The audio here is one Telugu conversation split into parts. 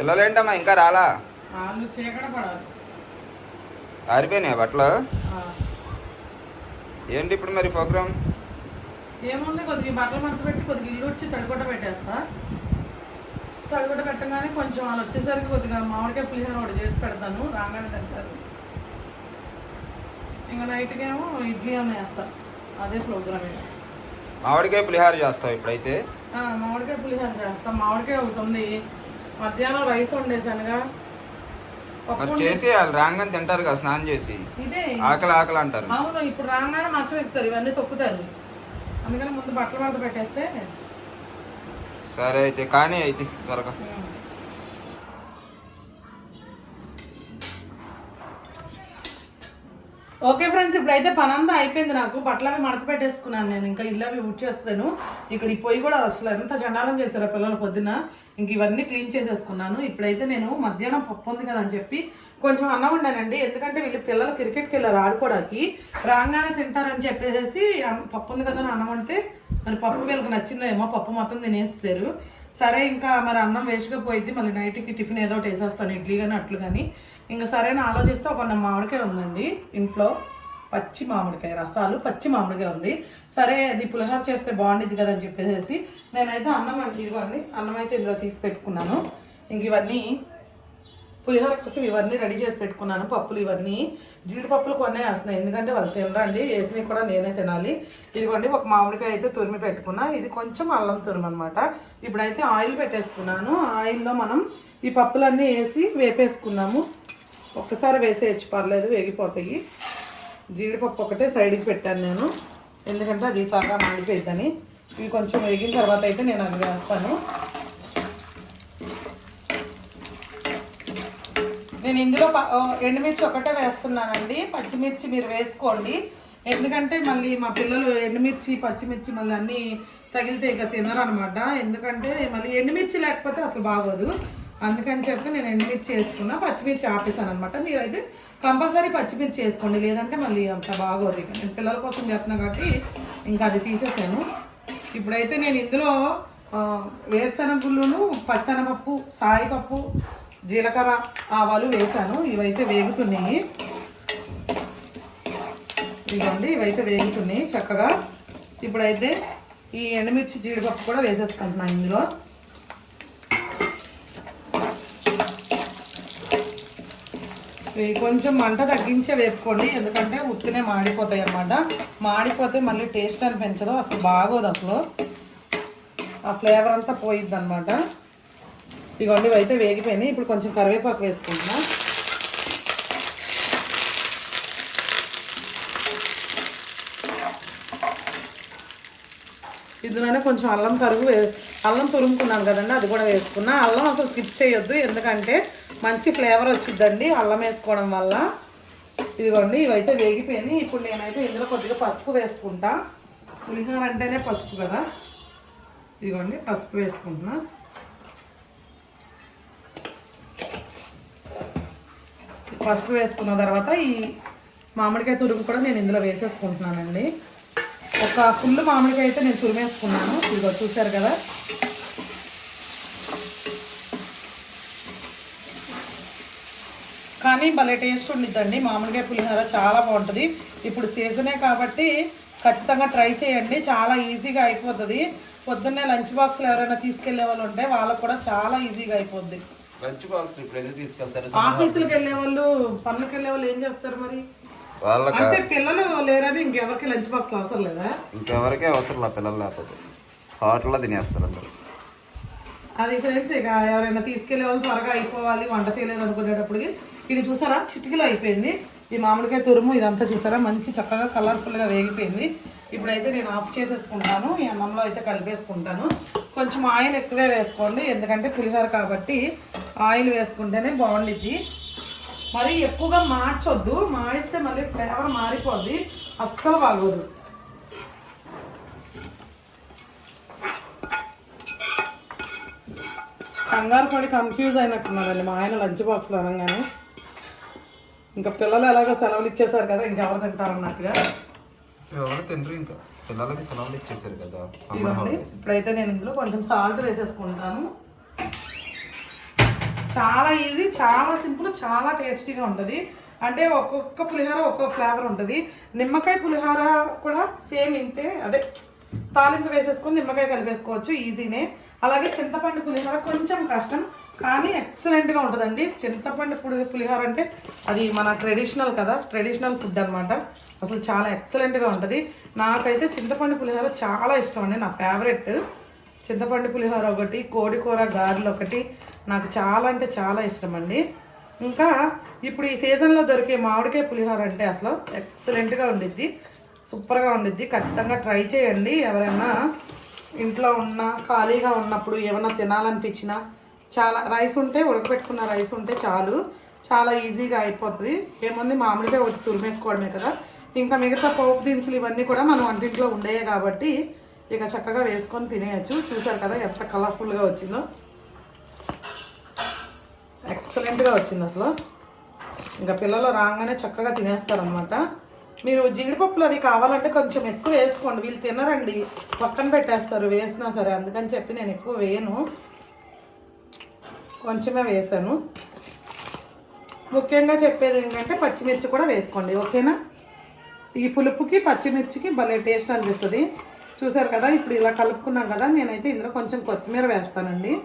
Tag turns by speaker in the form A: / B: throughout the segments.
A: పిల్లలు ఏంటమ్మా ఇంకా రాలా? ఆరిపోయినాయి బట్టలు. ఏంటి ఇప్పుడు మరి ప్రోగ్రామ్?
B: ఏముంది కొద్దిగా బట్టలు మడత పెట్టి కొద్దిగా ఇల్లు వచ్చి తడిగొట్ట పెట్టేస్తా. తడిగొట్ట పెట్టగానే కొంచెం వాళ్ళు వచ్చేసరికి కొద్దిగా మామిడికాయ పులిహోర ఒకటి చేసి పెడతాను రాగానే తింటారు. ఇంకా నైట్కి ఏమో ఇడ్లీ ఏమైనా వేస్తా అదే ప్రోగ్రామ్
A: మామిడికాయ పులిహార చేస్తావు ఇప్పుడైతే?
B: మామిడికాయ పులిహోర చేస్తా. మామిడికాయ ఒకటి ఉంది మధ్యాహ్నం రైస్ వండేసానుగా పప్పు
A: మరి
B: వండే-
A: చేసి వాళ్ళు రాగానే తింటారు కదా స్నానం చేసి.
B: ఇదే.
A: ఆకలి ఆకలి అంటారు.
B: అవును ఇప్పుడు రాగానే మచ్చ ఎక్కుతారు ఇవన్నీ తొక్కుతారు. అందుకని ముందు బట్టలు మడత పెట్టేస్తే
A: సరే అయితే కానీ అయితే త్వరగా.
B: ఓకే ఫ్రెండ్స్ ఇప్పుడైతే పని అంతా అయిపోయింది నాకు. బట్టలు అవి మడత పెట్టేసుకున్నాను నేను. ఇంకా ఇల్లు అవి చేస్తాను ఇక్కడ ఈ పొయ్యి కూడా అసలు ఎంత చండాలం చేశారో పిల్లల పొద్దున. ఇంక ఇవన్నీ క్లీన్ చేసేసుకున్నాను. ఇప్పుడైతే నేను మధ్యాహ్నం పప్పు ఉంది కదా అని చెప్పి కొంచెం అన్నం ఉండానండి ఎందుకంటే వీళ్ళు పిల్లలు క్రికెట్కి వెళ్ళారు ఆడుకోవడానికి రాగానే తింటారని చెప్పేసి పప్పు ఉంది కదా అని అన్నం వండితే మరి పప్పు వీళ్ళకి నచ్చిందో ఏమో పప్పు మొత్తం తినేస్తారు సరే ఇంకా మరి అన్నం వేస్ట్గా పోయిద్ది మళ్ళీ నైట్కి టిఫిన్ ఏదో ఒకటి వేసేస్తాను. ఇడ్లీ కానీ అట్లు కానీ ఇంకా సరైన ఆలోచిస్తే ఒక మామిడికాయ ఉందండి. ఇంట్లో పచ్చి మామిడికాయ రసాలు పచ్చి మామిడికాయ ఉంది. సరే అది పులిహోర చేస్తే బాగుండిద్ది కదా అని చెప్పేసి నేనైతే అన్నం అండి ఇదిగోండి అన్నం అయితే ఇందులో తీసి పెట్టుకున్నాను. ఇంక ఇవన్నీ పులిహోర కోసం ఇవన్నీ రెడీ చేసి పెట్టుకున్నాను. పప్పులు ఇవన్నీ జీడిపప్పులు కొనే వేస్తున్నాయి ఎందుకంటే వాళ్ళు తినరండి వేసినవి కూడా నేనే తినాలి. ఇదిగోండి ఒక మామిడికాయ అయితే తురిమి పెట్టుకున్నా. ఇది కొంచెం అల్లం తురుము అనమాట ఇప్పుడైతే ఆయిల్ పెట్టేసుకున్నాను. ఆయిల్లో మనం ఈ పప్పులన్నీ వేసి వేపేసుకున్నాము. ఒక్కసారి వేసేయచ్చు పర్లేదు వేగిపోతాయి. జీడిపప్పు ఒకటే సైడ్కి పెట్టాను నేను. ఎందుకంటే అది త్వరగా మాడిపోయిద్దని. ఇవి కొంచెం వేగిన తర్వాత అయితే నేను అవి వేస్తాను. నేను ఇందులో ఎండుమిర్చి ఒకటే వేస్తున్నానండి. పచ్చిమిర్చి మీరు వేసుకోండి. ఎందుకంటే మళ్ళీ మా పిల్లలు ఎండుమిర్చి పచ్చిమిర్చి మళ్ళీ అన్నీ తగిలితే ఇక తినరనమాట. ఎందుకంటే మళ్ళీ ఎండుమిర్చి లేకపోతే అసలు బాగోదు. అందుకని చెప్పి నేను ఎండుమిర్చి వేసుకున్నా పచ్చిమిర్చి ఆపేసాను అనమాట మీరైతే కంపల్సరీ పచ్చిమిర్చి వేసుకోండి లేదంటే మళ్ళీ అంత బాగోదు నేను పిల్లల కోసం చేస్తున్నా కాబట్టి ఇంకా అది తీసేసాను. ఇప్పుడైతే నేను ఇందులో వేరుశనగుళ్ళును పచ్చనపప్పు సాయిపప్పు జీలకర్ర ఆవాలు వేసాను. ఇవైతే వేగుతున్నాయి. ఇవ్వండి ఇవైతే వేగుతున్నాయి చక్కగా. ఇప్పుడైతే ఈ ఎండుమిర్చి జీడిపప్పు కూడా వేసేసుకుంటున్నాను ఇందులో. కొంచెం మంట తగ్గించే వేపుకోండి ఎందుకంటే ఉత్తినే మాడిపోతాయి అన్నమాట. మాడిపోతే మళ్ళీ టేస్ట్ అనిపించదు అసలు బాగోదు అసలు. ఆ ఫ్లేవర్ అంతా పోయిద్ది అనమాట ఇగోండి ఇవి అయితే వేగిపోయినాయి. ఇప్పుడు కొంచెం కరివేపాకు వేసుకుంటున్నా. ఇందులోనే కొంచెం అల్లం తరుగు అల్లం తురుముకున్నాను కదండి అది కూడా వేసుకున్నా. అల్లం అసలు స్కిప్ చేయొద్దు ఎందుకంటే మంచి ఫ్లేవర్ వచ్చిందండి అల్లం వేసుకోవడం వల్ల. ఇదిగోండి ఇవైతే వేగిపోయినాయి. ఇప్పుడు నేనైతే ఇందులో కొద్దిగా పసుపు వేసుకుంటా. పులిహోర అంటేనే పసుపు కదా? ఇదిగోండి పసుపు వేసుకుంటున్నా. పసుపు వేసుకున్న తర్వాత ఈ మామిడికాయ తురుము కూడా నేను ఇందులో వేసేసుకుంటున్నానండి. ఒక ఫుల్ మామిడికాయ అయితే నేను తురిమేసుకున్నాను. ఇదిగో చూసారు కదా? కానీ భలే టేస్ట్ ఉండిద్దండి. మామిడికాయ పులిహోర చాలా బాగుంటుంది. ఇప్పుడు సీజనే కాబట్టి ఖచ్చితంగా ట్రై చేయండి. చాలా ఈజీగా అయిపోతుంది. పొద్దున్నే లంచ్ బాక్స్లో ఎవరైనా తీసుకెళ్ళే వాళ్ళు ఉంటే వాళ్ళకు కూడా చాలా ఈజీగా అయిపోద్ది.
A: లంచ్ బాక్స్ ఇప్పుడు తీసుకెళ్తారు.
B: ఆఫీసులకు వెళ్ళే వాళ్ళు పనులకు వెళ్ళే వాళ్ళు ఏం చెప్తారు మరి? అంటే పిల్లలు లేరని ఇంకెవరికి లంచ్ బాక్స్ అవసరం లేదా?
A: ఇంకెవరికే అవసరం లేదు పిల్లలు లేకపోతే. హోటల్లో తినేస్తారు అందరు.
B: అది ఫ్రెండ్స్ ఇక ఎవరైనా తీసుకెళ్ళే వాళ్ళు త్వరగా అయిపోవాలి. వంట చేయలేదు అనుకునేటప్పటికి ఇది చూసారా? చిటికలో అయిపోయింది. ఈ మామిడికాయ తురుము ఇదంతా చూసారా? మంచి చక్కగా కలర్ఫుల్గా వేగిపోయింది. ఇప్పుడైతే నేను ఆఫ్ చేసేసుకుంటాను. ఈ అన్నంలో అయితే కలిపేసుకుంటాను. కొంచెం ఆయిల్ ఎక్కువే వేసుకోండి. ఎందుకంటే పులిహోర కాబట్టి ఆయిల్ వేసుకుంటేనే బాగుండిద్ది. మరి ఎక్కువగా మార్చొద్దు. మాడిస్తే మళ్ళీ ఫ్లేవర్ మారిపోద్ది. అస్సలు బాగోదు. కంగారు పడి కన్ఫ్యూజ్ అయినట్టున్నారండి మా ఆయన లంచ్ బాక్స్లో అనగానే. ఇంకా పిల్లలు ఎలాగో సెలవులు ఇచ్చేసారు కదా ఇంకెవరు తింటారు అన్నట్టుగా.
A: ఎవరు తినరు ఇంకా. పిల్లలకి సెలవులు ఇచ్చేసారు కదా
B: ఇప్పుడైతే నేను ఇందులో కొంచెం సాల్ట్ వేసేసుకుంటాను. చాలా ఈజీ చాలా సింపుల్ చాలా టేస్టీగా ఉంటుంది. అంటే ఒక్కొక్క పులిహోర ఒక్కొక్క ఫ్లేవర్ ఉంటుంది. నిమ్మకాయ పులిహోర కూడా సేమ్ ఇంతే. అదే తాలింపు వేసేసుకొని నిమ్మకాయ కలిపేసుకోవచ్చు ఈజీనే అలాగే చింతపండు పులిహోర కొంచెం కష్టం కానీ ఎక్సలెంట్గా ఉంటుందండి. చింతపండు పులి పులిహోర అంటే అది మన ట్రెడిషనల్ కదా ట్రెడిషనల్ ఫుడ్ అనమాట అసలు చాలా ఎక్సలెంట్గా ఉంటుంది. నాకైతే చింతపండు పులిహోర చాలా ఇష్టం అండి నా ఫేవరెట్ చింతపండు పులిహోర ఒకటి కోడి కూర గారెలు ఒకటి నాకు చాలా అంటే చాలా ఇష్టం అండి. ఇంకా ఇప్పుడు ఈ సీజన్లో దొరికే మామిడికాయ పులిహోర అంటే అసలు ఎక్సలెంట్గా ఉండిద్ది. సూపర్గా ఉండిద్ది. ఖచ్చితంగా ట్రై చేయండి. ఎవరైనా ఇంట్లో ఉన్న ఖాళీగా ఉన్నప్పుడు ఏమైనా తినాలనిపించినా చాలా రైస్ ఉంటే ఉడకపెట్టుకున్న రైస్ ఉంటే చాలు. చాలా ఈజీగా అయిపోతుంది. ఏముంది? మామూలుగా వచ్చి తురిమేసుకోవడమే కదా. ఇంకా మిగతా పోపు దినుసులు ఇవన్నీ కూడా మనం వంటింట్లో ఉండేవి కాబట్టి ఇక చక్కగా వేసుకొని తినేయచ్చు. చూసారు కదా ఎంత కలర్ఫుల్గా వచ్చిందో. ఎక్సలెంట్గా వచ్చింది అసలు. ఇంకా పిల్లలు రాగానే చక్కగా తినేస్తారనమాట మీరు జీడిపప్పులు అవి కావాలంటే కొంచెం ఎక్కువ వేసుకోండి. వీళ్ళు తినరండి. పక్కన పెట్టేస్తారు. వేసినా సరే. అందుకని చెప్పి నేను ఎక్కువ వేయను. కొంచెమే వేసాను. ముఖ్యంగా చెప్పేది ఏంటంటే పచ్చిమిర్చి కూడా వేసుకోండి. ఓకేనా? ఈ పులుపుకి పచ్చిమిర్చికి భలే టేస్ట్ అనిపిస్తుంది. చూసారు కదా? ఇప్పుడు ఇలా కలుపుకున్నాం కదా? నేనైతే ఇందులో కొంచెం కొత్తిమీర వేస్తానండి.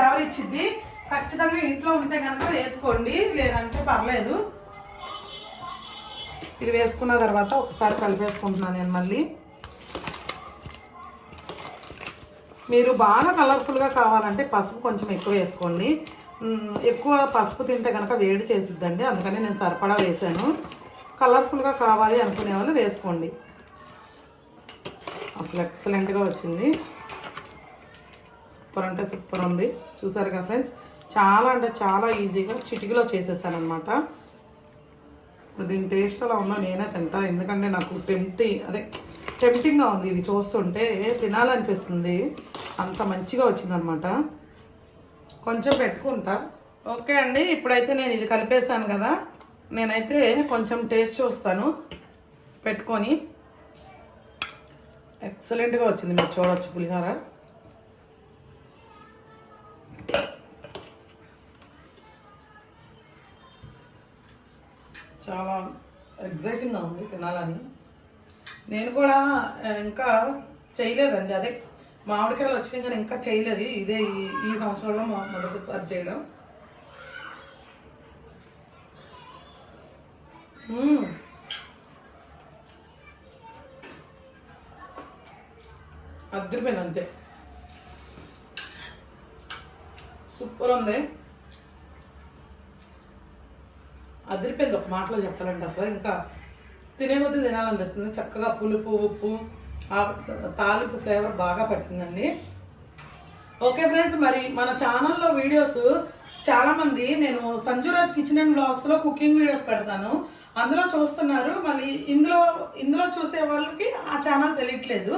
B: ఫ్లేవర్ ఇచ్చింది ఖచ్చితంగా ఇంట్లో ఉంటే కనుక వేసుకోండి. లేదంటే పర్లేదు. ఇది వేసుకున్న తర్వాత ఒకసారి కలిపేసుకుంటున్నాను నేను మళ్ళీ. మీరు బాగా కలర్ఫుల్గా కావాలంటే పసుపు కొంచెం ఎక్కువ వేసుకోండి. ఎక్కువ పసుపు తింటే కనుక వేడి చేసిద్దండి. అందుకని నేను సరిపడా వేసాను. కలర్ఫుల్గా కావాలి అనుకునే వాళ్ళు వేసుకోండి. అసలు ఎక్సలెంట్గా వచ్చింది. సూపర్ అంటే సూపర్ ఉంది. చూసారుగా ఫ్రెండ్స్? చాలా అంటే చాలా ఈజీగా చిటికలో చేసేసాను అనమాట దీని టేస్ట్ అలా ఉందో నేనే తింటా. ఎందుకంటే నాకు టెంప్టి అదే టెంప్టింగ్గా ఉంది ఇది చూస్తుంటే. తినాలనిపిస్తుంది. అంత మంచిగా వచ్చిందనమాట కొంచెం పెట్టుకుంటా. ఓకే అండి ఇప్పుడైతే నేను ఇది కలిపేసాను కదా. నేనైతే కొంచెం టేస్ట్ చూస్తాను. పెట్టుకొని. ఎక్సలెంట్గా వచ్చింది మీరు చూడొచ్చు పులిహోర. చాలా ఎగ్జైటింగ్గా ఉంది తినాలని. నేను కూడా ఇంకా చేయలేదండి. అదే మామిడికాయలు వచ్చినాయి కానీ ఇంకా చేయలేదు. ఇదే ఈ ఈ సంవత్సరంలో మా మొదటిసారి చేయడం. అద్దరిపోయింది అంతే. సూపర్ ఉంది. అదిరిపోయింది ఒక మాటలో చెప్పాలంటే అసలు. ఇంకా తినే కొద్దీ తినాలనిపిస్తుంది. చక్కగా పులుపు ఉప్పు తాలింపు ఫ్లేవర్ బాగా పట్టిందండి. ఓకే ఫ్రెండ్స్ మరి మన ఛానల్లో వీడియోస్ చాలామంది నేను సంజురాజ్ కిచెన్ అండ్ బ్లాగ్స్లో కుకింగ్ వీడియోస్ పెడతాను. అందులో చూస్తున్నారు. మళ్ళీ ఇందులో ఇందులో చూసే వాళ్ళకి ఆ ఛానల్ తెలియట్లేదు.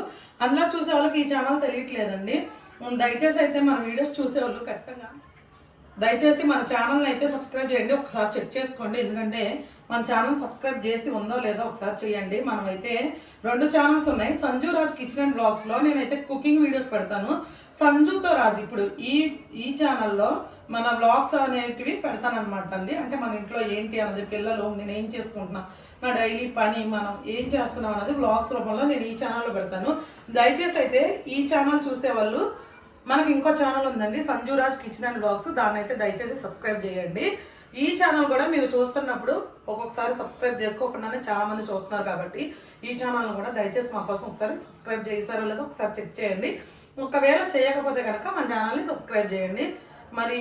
B: అందులో చూసే వాళ్ళకి ఈ ఛానల్ తెలియట్లేదండి. దయచేసి అయితే మన వీడియోస్ చూసేవాళ్ళు ఖచ్చితంగా దయచేసి మన ఛానల్ని అయితే సబ్స్క్రైబ్ చేయండి. ఒకసారి చెక్ చేసుకోండి. ఎందుకంటే మన ఛానల్ సబ్స్క్రైబ్ చేసి ఉందో లేదో ఒకసారి చేయండి. మనమైతే రెండు ఛానల్స్ ఉన్నాయి. సంజు రాజ్ కిచెన్ అండ్ బ్లాగ్స్లో నేనైతే కుకింగ్ వీడియోస్ పెడతాను. సంజుతో రాజ్ ఇప్పుడు ఈ ఈ ఛానల్లో మన బ్లాగ్స్ అనేటివి పెడతానమాట అండి. అంటే మన ఇంట్లో ఏంటి అన్నది పిల్లలు నేను ఏం చేసుకుంటున్నా నా డైలీ పని మనం ఏం చేస్తున్నాం అన్నది బ్లాగ్స్ రూపంలో నేను ఈ ఛానల్లో పెడతాను. దయచేసి అయితే ఈ ఛానల్ చూసే వాళ్ళు మనకి ఇంకో ఛానల్ ఉందండి. సంజురాజ్ కిచెన్ అండ్ బ్లాగ్స్ దాన్ని అయితే దయచేసి సబ్స్క్రైబ్ చేయండి. ఈ ఛానల్ కూడా మీరు చూస్తున్నప్పుడు ఒక్కొక్కసారి సబ్స్క్రైబ్ చేసుకోకుండానే చాలా మంది చూస్తున్నారు కాబట్టి ఈ ఛానల్ కూడా దయచేసి మా కోసం ఒకసారి సబ్స్క్రైబ్ చేశారో లేదో ఒకసారి చెక్ చేయండి. ఒకవేళ చేయకపోతే కనుక మన ఛానల్ని సబ్స్క్రైబ్ చేయండి. మరి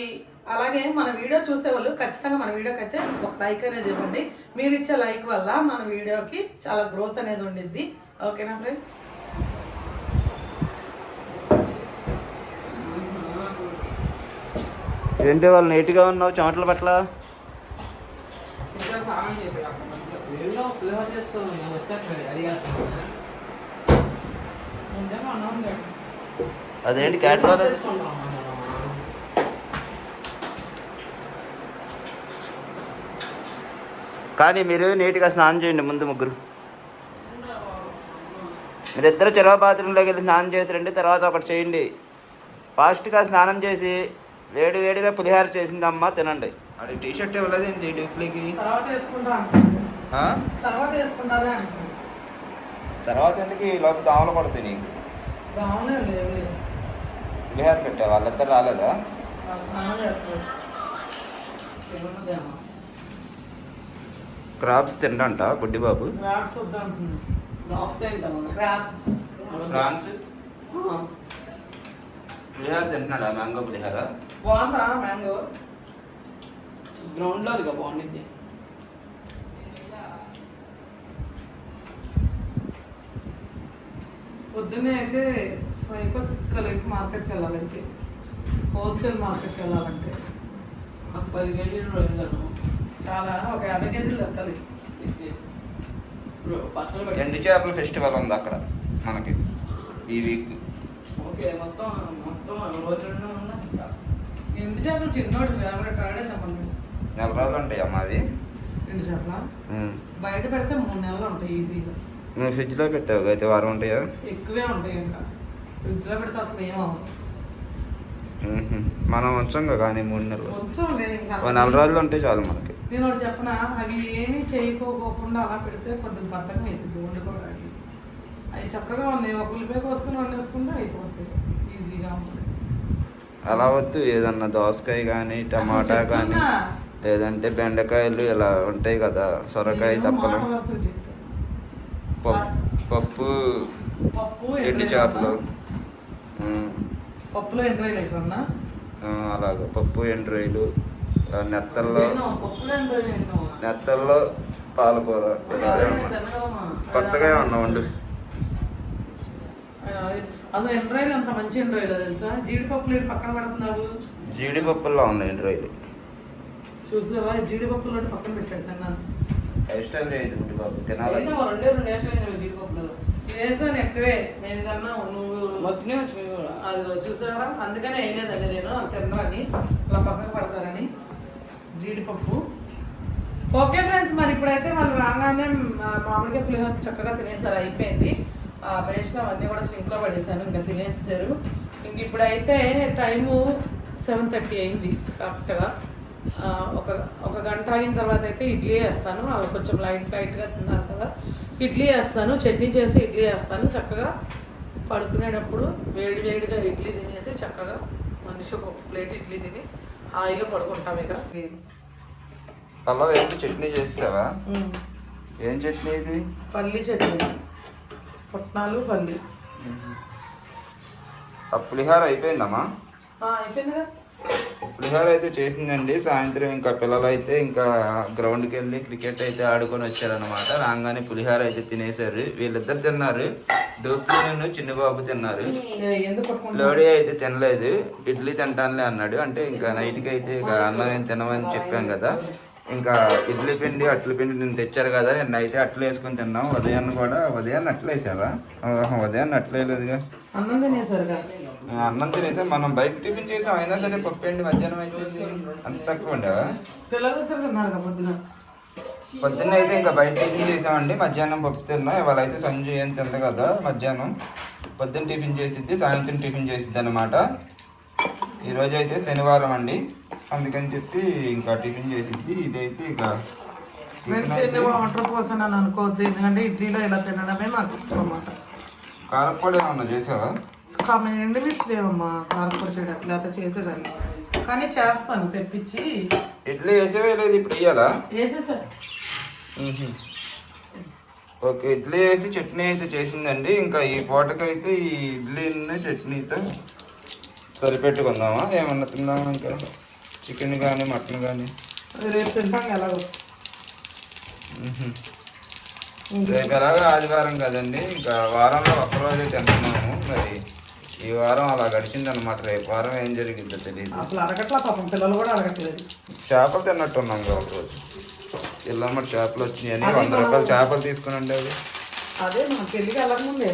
B: అలాగే మన వీడియో చూసే వాళ్ళు ఖచ్చితంగా మన వీడియోకి అయితే ఒక లైక్ అనేది ఇవ్వండి. మీరు ఇచ్చే లైక్ వల్ల మన వీడియోకి చాలా గ్రోత్ అనేది ఉండిద్ది. ఓకేనా ఫ్రెండ్స్
A: ఏంటి వాళ్ళు నీట్గా ఉన్నావు? చెమటల పట్ల? అదేంటి క్యాట్లో కానీ మీరు నీట్గా స్నానం చేయండి ముందు ముగ్గురు.
C: మీరిద్దరు చెరవ బాత్రూంలోకి వెళ్ళి స్నానం చేసి రండి తర్వాత ఒకటి చేయండి. ఫాస్ట్గా స్నానం చేసి వేడి వేడిగా పులిహార చేసిందమ్మా తినండి. అది టీ షర్ట్ ఇవ్వలేదండి డ్యూప్లీకి
B: తర్వాత
C: ఎందుకు ఈ లోపు దోమలు పడుతుంది నీకు? పులిహార పెట్టా వాళ్ళిద్దరు రాలేదా? క్రాప్స్ తిండంట బుడ్డిబాబు
B: క్రాప్స్ క్రాప్స్.
C: ఫ్రాన్స్? పులిహార తింటున్నాడా? మ్యాంగో పులిహార?
B: బాగుందా మ్యాంగో?
D: గ్రౌండ్లో ఇక బాగుండిద్ది.
B: పొద్దున్నే అయితే ఫైవ్ సిక్స్ కలిసి మార్కెట్కి వెళ్ళాలంటే. హోల్సేల్ మార్కెట్కి వెళ్ళాలంటే.
D: నాకు పది కేజీలు రొయ్యలను
B: చాలా ఒక యాభై కేజీలు
D: పెట్టి.
C: ఎండు చేపల ఫెస్టివల్ ఉంది అక్కడ మనకి ఈ వీక్.
D: ఓకే మొత్తం
B: ఎండు చేపలు చిన్నోడు ఫేవరెట్ ఆడేద్దామని
C: నెల రోజులు ఉంటాయి అమ్మా అది
B: ఎండు చేపల. బయట పెడితే మూడు నెలలు ఉంటాయి ఈజీగా.
C: నువ్వు ఫ్రిడ్జ్లో పెట్టావు అయితే వారం ఉంటాయా?
B: ఎక్కువే ఉంటాయి ఇంకా. ఫ్రిడ్జ్లో పెడితే అసలు ఏమవు
C: ఉహు. మనం ఉంచంగా కానీ మూడు నెలలు. ఓ నెల రోజులు ఉంటే చాలు మనకి.
B: నేను ఒకటి చెప్పనా? అవి ఏమీ చేయకోకుండా అలా పెడితే కొద్దిగా బద్దకం వేసింది వండుకోవడానికి. అవి చక్కగా ఉన్నాయి. ఒక ఉల్లిపాయ కోసుకొని వండేసుకుంటే అయిపోతాయి. ఈజీగా ఉంటుంది.
C: అలా వద్దు. ఏదన్నా దోసకాయ కానీ టమాటా కానీ. లేదంటే బెండకాయలు ఇలా ఉంటాయి కదా సొరకాయ తప్పలు. పప్పు ఎండు
B: ఎండ్రాయిలు
C: చేపలు.
B: పప్పులో ఎండ్రాయిలు
C: అలాగే. పప్పు ఎండు రొయ్యలు ఆ, నెత్తల్లో నెత్తల్లో పాలకూర. కొత్తగా ఏమన్నా వండు.
B: అసలు ఎండ్రాయిలు అంత మంచి ఎండ్రాయిలు తెలుసా? జీడిపప్పులు ఇటు పక్కన పెడుతున్నావు
C: జీడిపప్పుల్లో ఉన్నాయి ఎండు రొయ్యలు
B: చూసావా? జీడిపప్పులు ఒకటి పక్కన పెట్టాడు తిన్నాను.
C: ఇష్టం లేదు బుడ్డి బాబు తినాలి?
D: రెండే రెండు వేసాను జీడిపప్పులు.
B: వేసాను ఎక్కువే. నేను కన్నా నువ్వు
D: మొత్తనే కూడా.
B: అది చూసారా అందుకనే వేయలేదండి నేను. అంత తినరని. ఇలా పక్కకు పడతారని. జీడిపప్పు. ఓకే ఫ్రెండ్స్ మరి ఇప్పుడైతే వాళ్ళు రాగానే మా- మామిడికాయ పులిహోర చక్కగా తినేసారు. అయిపోయింది. ఆ పేస్ట్ అవన్నీ కూడా సింక్లో పడేసాను ఇంకా తినేసారు ఇంక ఇప్పుడైతే టైము సెవెన్ థర్టీ అయింది కరెక్ట్గా. ఒక ఒక గంట ఆగిన తర్వాత అయితే ఇడ్లీ వేస్తాను. అవి కొంచెం లైట్ లైట్గా తిన్నారు కదా. ఇడ్లీ వేస్తాను చట్నీ చేసి ఇడ్లీ వేస్తాను. చక్కగా పడుకునేటప్పుడు వేడి వేడిగా ఇడ్లీ తినేసి చక్కగా మనిషి ఒక ప్లేట్ ఇడ్లీ తిని హాయిగా పడుకుంటాం ఇక.
C: పల్ల వేసి చట్నీ చేసావా
B: ఉమ్.
C: ఏం చట్నీ ఇది?
B: పల్లి చట్నీ. పుట్నాలు పల్లి.
C: పులిహార అయిపోయిందమ్మా?
B: అయిపోయిందిగా
C: పులిహార అయితే చేసిందండి. సాయంత్రం ఇంకా పిల్లలు అయితే ఇంకా గ్రౌండ్కి వెళ్ళి క్రికెట్ అయితే ఆడుకొని వచ్చారనమాట రాగానే పులిహార అయితే తినేశారు. వీళ్ళిద్దరు తిన్నారు. డూప్లీ చిన్న బాబు తిన్నారు? లోడీ అయితే తినలేదు. ఇడ్లీ తింటానులే అన్నాడు. అంటే ఇంకా నైట్కి అయితే ఇక అన్నం ఏం తినమని చెప్పాం కదా. ఇంకా ఇడ్లీ పిండి అట్ల పిండి నేను తెచ్చారు కదా నేను అయితే అట్లు వేసుకొని తిన్నాం. ఉదయాన్ని కూడా ఉదయాన్ని అట్లు ఆహా, ఉదయాన్ని అట్లు వేయలేదుగా.
B: అన్నం
C: తినేసాం మనం బయట టిఫిన్ చేసాం అయినా సరే పప్పు ఏంటి మధ్యాహ్నం అయిపోయింది అంత తక్కువ ఉండేవా? పొద్దున్న అయితే ఇంకా బయట టిఫిన్ చేసామండి. మధ్యాహ్నం పప్పు తిన్నా. ఇవాళ అయితే సంజు ఏం తింది కదా మధ్యాహ్నం. పొద్దున్న టిఫిన్ చేసిద్ది సాయంత్రం టిఫిన్ చేసిద్ది అనమాట ఈరోజు అయితే శనివారం అండి. అందుకని చెప్పి ఇంకా టిఫిన్ చేసిద్ది ఇదైతే ఇక
B: వాటర్ పోసాను అని అనుకోవద్దు. ఎందుకంటే ఇడ్లీలో ఇలా తినడమే నాకు ఇష్టం అన్నమాట.
C: కారప్పొడి ఏమన్నా చేసావా?
B: ఎండుమిర్చి లేవమ్మా కారపొడి చేయడానికి లేకపోతే చేసేదాన్ని. కానీ చేస్తాను తెప్పించి.
C: ఇడ్లీ వేసేవే లేదు ఇప్పుడు వేయాలా
B: వేసేసాను
C: ఓకే ఇడ్లీ వేసి చట్నీ అయితే చేసిందండి. ఇంకా ఈ పూటకైతే ఈ ఇడ్లీని చట్నీతో సరిపెట్టుకుందామా? ఏమన్నా తిందామా ఇంకా? చికెన్ కానీ మటన్ కానీ
B: రేపు తింటాం ఎలాగో
C: రేపు ఎలాగో ఆదివారం కదండి. ఇంకా వారంలో ఒక్కరోజే తింటున్నాము. మరి ఈ వారం అలా గడిచిందనమాట రేపు వారం ఏం జరిగిందో తెలియదు
B: అసలు అడగట్లా పాపం. పిల్లలు కూడా అడగట్లేదు
C: చేపలు తిన్నట్టున్నాం కదా ఒకరోజు. ఇల్లమ్మ చేపలు వచ్చినాయని
B: అదే
C: వంద రూపాయలు చేపలు తీసుకుని ఉండేవి
B: అదే మన పెళ్ళికి వెళ్ళకముందే.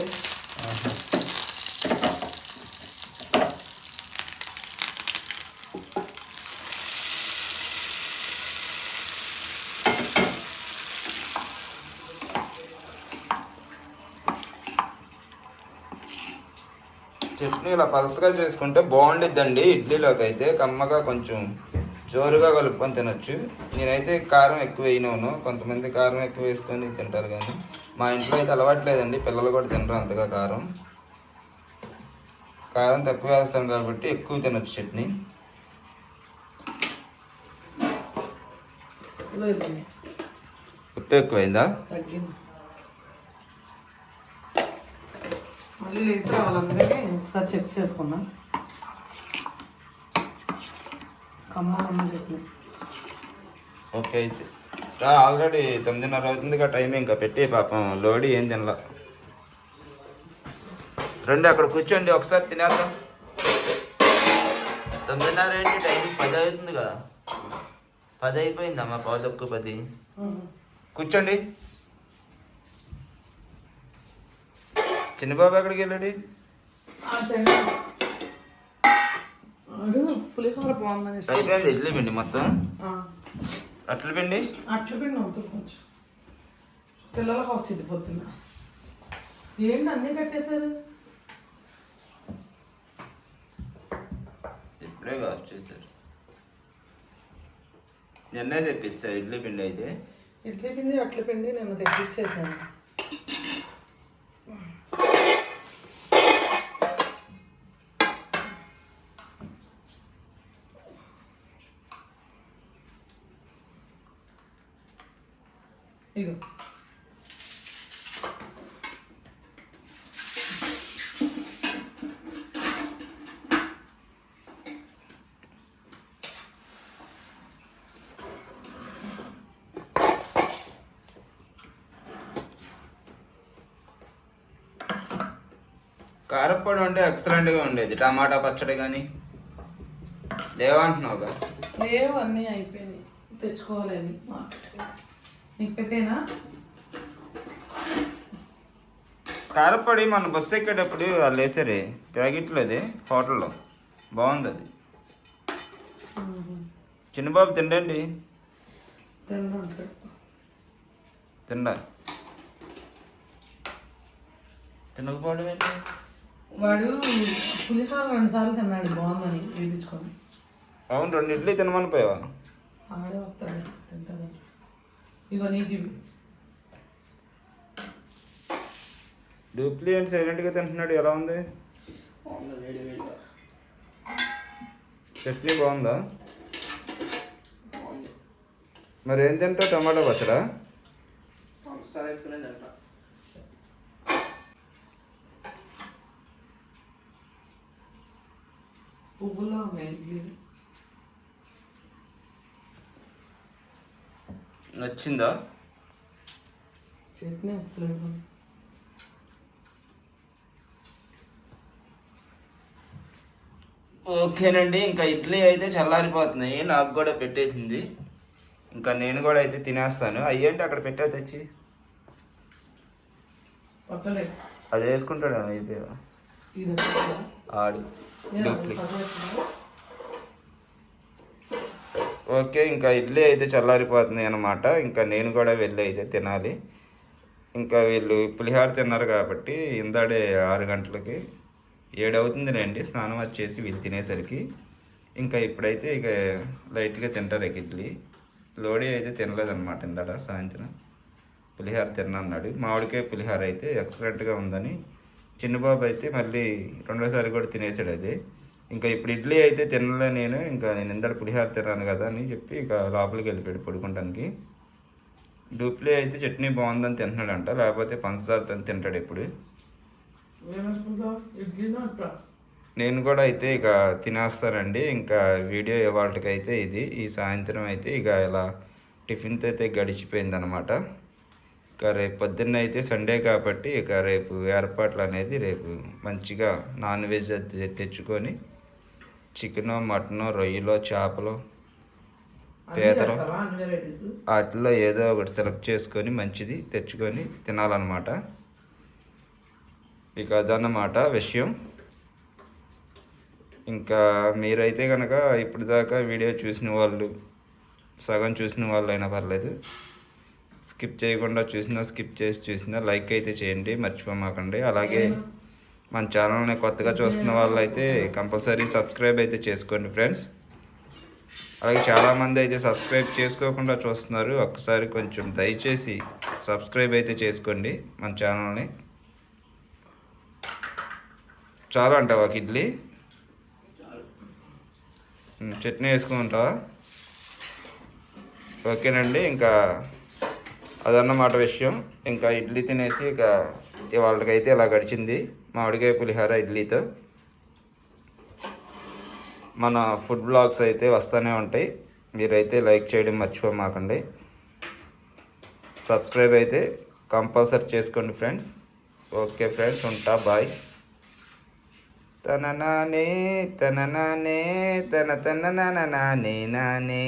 C: చట్నీ ఇలా పలసగా చేసుకుంటే బాగుండిద్దండి. ఇడ్లీలోకి అయితే కమ్మగా కొంచెం జోరుగా కలుపుకొని తినొచ్చు. నేనైతే కారం ఎక్కువ వేయను కొంతమంది కారం ఎక్కువ వేసుకొని తింటారు కానీ మా ఇంట్లో అయితే అలవాట్లేదండి. పిల్లలు కూడా తినరు అంతగా కారం. కారం తక్కువ వేస్తాను కాబట్టి ఎక్కువ తినొచ్చు చట్నీ. ఉప్పు ఎక్కువైందా?
B: మళ్ళీ ఒకసారి చెక్ చేసుకున్నా చట్నీ
C: ఓకే అయితే. ఆల్రెడీ తొమ్మిదిన్నర అవుతుందిగా టైం ఇంకా పెట్టి పాపం లోడి ఏం తినలా. రండి అక్కడ కూర్చోండి ఒకసారి తినేద్దాం. తొమ్మిదిన్నర ఏంటి? టైం పది అవుతుందిగా. పది అయిపోయిందమ్మా పావుదక్కు పది? కూర్చోండి. చిన్నబాబు ఎక్కడికి వెళ్ళాడు?
B: పులిహోర బాగుందని.
C: అయిపోయింది ఇడ్లీ పిండి మొత్తం? అట్ల పిండి?
B: అట్లు పిండి అవుతుంది కొంచెం పిల్లలకు వచ్చింది పొద్దున్న. ఏంటి అన్నీ కట్టేశారు?
C: ఇప్పుడే కాఫ్ చేశారు. నిన్నే తెప్పిస్తా ఇడ్లీ పిండి అయితే.
B: ఇడ్లీ పిండి అట్ల పిండి నేను తెప్పించేసాను ఇగో.
C: కారప్పొడి ఉంటే ఎక్సలెంట్గా ఉండేది. టమాటా పచ్చడి కానీ లేవంటున్నావుగా?
B: లేవు అన్నీ అయిపోయినాయి. తెచ్చుకోవాలని నీకు పెట్టేనా?
C: కారప్పొడి మన బస్సు ఎక్కేటప్పుడు వాళ్ళు వేసారే. ప్యాకెట్లో అది హోటల్లో. బాగుంది అది. చిన్నబాబు తిండండి. తిండా. తినకపోవడం ఏంటి?
B: వాడు పులిహోర రెండు సార్లు తిన్నాడు బాగుందని వేయించుకొని
C: అవును రెండు ఇడ్లీ తినమని పోయావా?
B: ఆడే ఇగో నీకు ఇవి
C: డూప్లికేట్ సైలెంట్గా తింటున్నాడు ఎలా ఉంది? చట్నీ బాగుందా? మరి ఏం తింటావు టమాటా పచ్చడా?
B: పువ్వులా ఉన్నాయి
C: నచ్చిందా?
B: చట్నీ ఉంది
C: ఓకేనండి ఇంకా ఇడ్లీ అయితే చల్లారిపోతున్నాయి నాకు కూడా పెట్టేసింది. ఇంకా నేను కూడా అయితే తినేస్తాను. అయ్యేంటి అక్కడ పెట్టా తెచ్చి? అది వేసుకుంటాడు అయిపోయా. ఆడు. ఓకే ఇంకా ఇడ్లీ అయితే చల్లారిపోతున్నాయి అనమాట ఇంకా నేను కూడా వెళ్ళి అయితే తినాలి. ఇంకా వీళ్ళు పులిహార తిన్నారు కాబట్టి ఇందాడే ఆరు గంటలకి ఏడవుతుంది అవుతుందిలేండి స్నానం వచ్చేసి వీళ్ళు తినేసరికి. ఇంకా ఇప్పుడైతే ఇక లైట్గా తింటారు ఇక ఇడ్లీ. లోడీ అయితే తినలేదన్నమాట ఇందాడ సాయంత్రం. పులిహార తిన్నాడు మామిడికాయ పులిహార అయితే ఎక్సలెంట్గా ఉందని చిన్నబాబు అయితే మళ్ళీ రెండోసారి కూడా తినేసాడు అది. ఇంకా ఇప్పుడు ఇడ్లీ అయితే తినలే నేను ఇంకా నేను ఇందడ పులిహార తిన్నాను కదా అని చెప్పి ఇక లోపలికి వెళ్ళిపోయాడు పడుకోవడానికి డూప్లీ అయితే చట్నీ బాగుందని తింటున్నాడంట లేకపోతే పంచదారతో తింటాడు ఇప్పుడు నేను కూడా అయితే ఇక తినేస్తానండి ఇంకా వీడియో ఇవాళకైతే ఇది ఈ సాయంత్రం అయితే ఇక ఇలా టిఫిన్తో అయితే గడిచిపోయింది అనమాట ఇక రేపు పొద్దున్న అయితే సండే కాబట్టి ఇక రేపు ఏర్పాట్లు అనేది రేపు మంచిగా నాన్ వెజ్ తెచ్చుకొని చికెను మటను రొయ్యలు చేపలు పీతలు వాటిలో ఏదో ఒకటి సెలెక్ట్ చేసుకొని మంచిది తెచ్చుకొని తినాలన్నమాట. ఇక అదన్నమాట విషయం. ఇంకా మీరైతే కనుక ఇప్పుడు దాకా వీడియో చూసిన వాళ్ళు సగం చూసిన వాళ్ళు అయినా పర్లేదు. స్కిప్ చేయకుండా చూసినా స్కిప్ చేసి చూసినా లైక్ అయితే చేయండి మర్చిపోమాకండి. అలాగే మన ఛానల్ని కొత్తగా చూస్తున్న వాళ్ళు అయితే కంపల్సరీ సబ్స్క్రైబ్ అయితే చేసుకోండి ఫ్రెండ్స్. అలాగే చాలామంది అయితే సబ్స్క్రైబ్ చేసుకోకుండా చూస్తున్నారు. ఒక్కసారి కొంచెం దయచేసి సబ్స్క్రైబ్ అయితే చేసుకోండి మన ఛానల్ని. చాలా అంటావా ఒక ఇడ్లీ చట్నీ వేసుకుంటావా ఓకేనండి ఇంకా అదన్నమాట విషయం. ఇంకా ఇడ్లీ తినేసి ఇక ఇవాళకైతే ఇలా గడిచింది. మామిడికాయ పులిహోర ఇడ్లీతో. మన ఫుడ్ బ్లాగ్స్ అయితే వస్తూనే ఉంటాయి. మీరైతే లైక్ చేయడం మర్చిపోమాకండి. సబ్స్క్రైబ్ అయితే కంపల్సరీ చేసుకోండి ఫ్రెండ్స్. ఓకే ఫ్రెండ్స్ ఉంటా బాయ్. తన నానే తన నానే తన తన నానే నానే.